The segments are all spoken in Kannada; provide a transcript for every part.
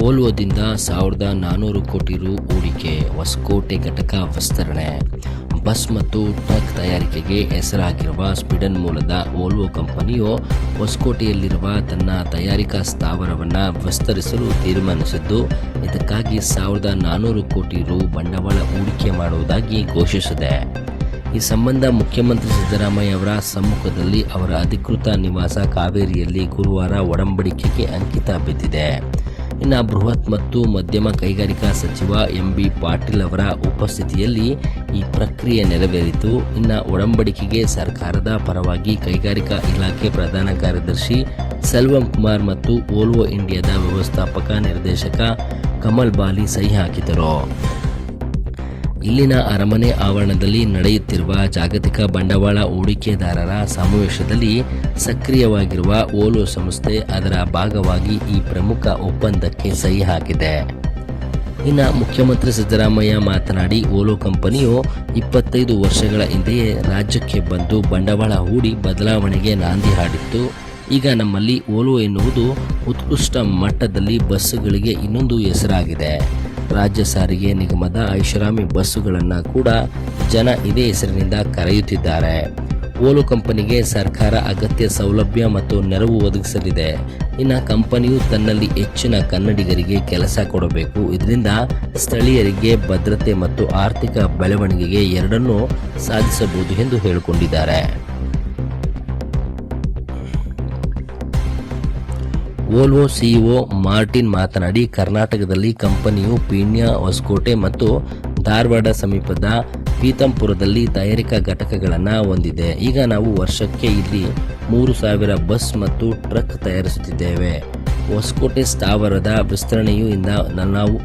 ಓಲ್ವೋದಿಂದ ಸಾವಿರದ ನಾನ್ನೂರು ಕೋಟಿ ರು ಹೂಡಿಕೆ, ಹೊಸಕೋಟೆ ಘಟಕ ವಿಸ್ತರಣೆ. ಬಸ್ ಮತ್ತು ಟ್ರಕ್ ತಯಾರಿಕೆಗೆ ಹೆಸರಾಗಿರುವ ಸ್ಪಿಡನ್ ಮೂಲದ ಓಲ್ವೋ ಕಂಪನಿಯು ಹೊಸಕೋಟೆಯಲ್ಲಿರುವ ತನ್ನ ತಯಾರಿಕಾ ಸ್ಥಾವರವನ್ನು ವಿಸ್ತರಿಸಲು ತೀರ್ಮಾನಿಸಿದ್ದು, ಇದಕ್ಕಾಗಿ ಸಾವಿರದ ನಾನ್ನೂರು ಕೋಟಿ ರು ಬಂಡವಾಳ ಹೂಡಿಕೆ ಮಾಡುವುದಾಗಿ ಘೋಷಿಸಿದೆ. ಈ ಸಂಬಂಧ ಮುಖ್ಯಮಂತ್ರಿ ಸಿದ್ದರಾಮಯ್ಯ ಅವರ ಸಮ್ಮುಖದಲ್ಲಿ ಅವರ ಅಧಿಕೃತ ನಿವಾಸ ಕಾವೇರಿಯಲ್ಲಿ ಗುರುವಾರ ಒಡಂಬಡಿಕೆಗೆ ಅಂಕಿತ ಬಿದ್ದಿದೆ. ಇನ್ನು ಬೃಹತ್ ಮತ್ತು ಮಧ್ಯಮ ಕೈಗಾರಿಕಾ ಸಚಿವ ಎಂ ಬಿ ಪಾಟೀಲ್ ಅವರ ಉಪಸ್ಥಿತಿಯಲ್ಲಿ ಈ ಪ್ರಕ್ರಿಯೆ ನೆರವೇರಿತು. ಇನ್ನು ಒಡಂಬಡಿಕೆಗೆ ಸರ್ಕಾರದ ಪರವಾಗಿ ಕೈಗಾರಿಕಾ ಇಲಾಖೆ ಪ್ರಧಾನ ಕಾರ್ಯದರ್ಶಿ ಸೆಲ್ವಂ ಕುಮಾರ್ ಮತ್ತು ಓಲ್ವೋ ಇಂಡಿಯಾದ ವ್ಯವಸ್ಥಾಪಕ ನಿರ್ದೇಶಕ ಕಮಲ್ ಬಾಲಿ ಸಹಿ ಹಾಕಿದರು. ಇಲ್ಲಿನ ಅರಮನೆ ಆವರಣದಲ್ಲಿ ನಡೆಯುತ್ತಿರುವ ಜಾಗತಿಕ ಬಂಡವಾಳ ಹೂಡಿಕೆದಾರರ ಸಮಾವೇಶದಲ್ಲಿ ಸಕ್ರಿಯವಾಗಿರುವ ಓಲೋ ಸಂಸ್ಥೆ ಅದರ ಭಾಗವಾಗಿ ಈ ಪ್ರಮುಖ ಒಪ್ಪಂದಕ್ಕೆ ಸಹಿ ಹಾಕಿದೆ. ಇನ್ನು ಮುಖ್ಯಮಂತ್ರಿ ಸಿದ್ದರಾಮಯ್ಯ ಮಾತನಾಡಿ, ಓಲೋ ಕಂಪನಿಯು ಇಪ್ಪತ್ತೈದು ವರ್ಷಗಳ ಹಿಂದೆಯೇ ರಾಜ್ಯಕ್ಕೆ ಬಂದು ಬಂಡವಾಳ ಹೂಡಿ ಬದಲಾವಣೆಗೆ ನಾಂದಿ ಹಾಡಿತ್ತು. ಈಗ ನಮ್ಮಲ್ಲಿ ಓಲೋ ಎನ್ನುವುದು ಉತ್ಕೃಷ್ಟ ಮಟ್ಟದಲ್ಲಿ ಬಸ್ಸುಗಳಿಗೆ ಇನ್ನೊಂದು ಹೆಸರಾಗಿದೆ. ರಾಜ್ಯ ಸಾರಿಗೆ ನಿಗಮದ ಐಷಾರಾಮಿ ಬಸ್ಸುಗಳನ್ನು ಕೂಡ ಜನ ಇದೇ ಹೆಸರಿನಿಂದ ಕರೆಯುತ್ತಿದ್ದಾರೆ. ಓಲೋ ಕಂಪನಿಗೆ ಸರ್ಕಾರ ಅಗತ್ಯ ಸೌಲಭ್ಯ ಮತ್ತು ನೆರವು ಒದಗಿಸಲಿದೆ. ಇನ್ನು ಕಂಪನಿಯು ತನ್ನಲ್ಲಿ ಹೆಚ್ಚಿನ ಕನ್ನಡಿಗರಿಗೆ ಕೆಲಸ ಕೊಡಬೇಕು. ಇದರಿಂದ ಸ್ಥಳೀಯರಿಗೆ ಭದ್ರತೆ ಮತ್ತು ಆರ್ಥಿಕ ಬೆಳವಣಿಗೆಗೆ ಎರಡನ್ನೂ ಸಾಧಿಸಬಹುದು ಎಂದು ಹೇಳಿಕೊಂಡಿದ್ದಾರೆ. ಓಲ್ವೋ ಸಿಇಒ ಮಾರ್ಟಿನ್ ಮಾತನಾಡಿ, ಕರ್ನಾಟಕದಲ್ಲಿ ಕಂಪನಿಯು ಪೀಣ್ಯ, ಹೊಸಕೋಟೆ ಮತ್ತು ಧಾರವಾಡ ಸಮೀಪದ ಪೀತಂಪುರದಲ್ಲಿ ತಯಾರಿಕಾ ಘಟಕಗಳನ್ನು ಹೊಂದಿದೆ. ಈಗ ನಾವು ವರ್ಷಕ್ಕೆ ಇಲ್ಲಿ ಮೂರು ಸಾವಿರ ಬಸ್ ಮತ್ತು ಟ್ರಕ್ ತಯಾರಿಸುತ್ತಿದ್ದೇವೆ. ಹೊಸಕೋಟೆ ಸ್ಥಾವರದ ವಿಸ್ತರಣೆಯು ಇಂದ ನಾವು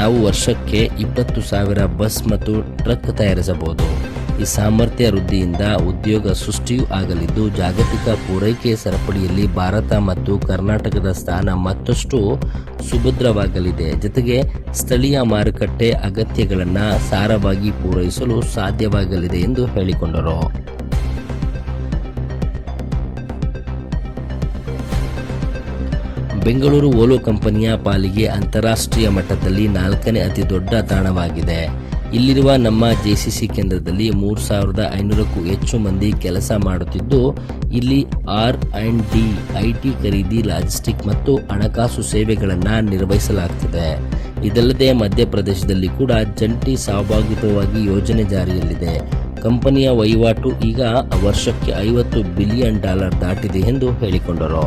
ನಾವು ವರ್ಷಕ್ಕೆ ಇಪ್ಪತ್ತು ಸಾವಿರ ಬಸ್ ಮತ್ತು ಟ್ರಕ್ ತಯಾರಿಸಬಹುದು. ಈ ಸಾಮರ್ಥ್ಯ ವೃದ್ಧಿಯಿಂದ ಉದ್ಯೋಗ ಸೃಷ್ಟಿಯೂ ಆಗಲಿದ್ದು, ಜಾಗತಿಕ ಪೂರೈಕೆ ಸರಪಳಿಯಲ್ಲಿ ಭಾರತ ಮತ್ತು ಕರ್ನಾಟಕದ ಸ್ಥಾನ ಮತ್ತಷ್ಟು ಸುಭದ್ರವಾಗಲಿದೆ. ಜೊತೆಗೆ ಸ್ಥಳೀಯ ಮಾರುಕಟ್ಟೆ ಅಗತ್ಯಗಳನ್ನು ಸಾರವಾಗಿ ಪೂರೈಸಲು ಸಾಧ್ಯವಾಗಲಿದೆ ಎಂದು ಹೇಳಿಕೊಂಡರು. ಬೆಂಗಳೂರು ಓಲೋ ಕಂಪನಿಯ ಪಾಲಿಗೆ ಅಂತಾರಾಷ್ಟ್ರೀಯ ಮಟ್ಟದಲ್ಲಿ ನಾಲ್ಕನೇ ಅತಿ ದೊಡ್ಡ ತಾಣವಾಗಿದೆ. ಇಲ್ಲಿರುವ ನಮ್ಮ ಜೆಸಿಸಿ ಕೇಂದ್ರದಲ್ಲಿ ಮೂರು ಸಾವಿರದ ಐನೂರಕ್ಕೂ ಹೆಚ್ಚು ಮಂದಿ ಕೆಲಸ ಮಾಡುತ್ತಿದ್ದು, ಇಲ್ಲಿ ಆರ್ ಅಂಡ್ ಡಿ ಐಟಿ ಖರೀದಿ, ಲಾಜಿಸ್ಟಿಕ್ ಮತ್ತು ಹಣಕಾಸು ಸೇವೆಗಳನ್ನು ನಿರ್ವಹಿಸಲಾಗ್ತದೆ. ಇದಲ್ಲದೆ ಮಧ್ಯಪ್ರದೇಶದಲ್ಲಿ ಕೂಡ ಜಂಟಿ ಸಹಭಾಗಿತ್ವವಾಗಿ ಯೋಜನೆ ಜಾರಿಯಲ್ಲಿದೆ. ಕಂಪನಿಯ ವಹಿವಾಟು ಈಗ ವರ್ಷಕ್ಕೆ ಐವತ್ತು ಬಿಲಿಯನ್ ಡಾಲರ್ ದಾಟಿದೆ ಎಂದು ಹೇಳಿಕೊಂಡರು.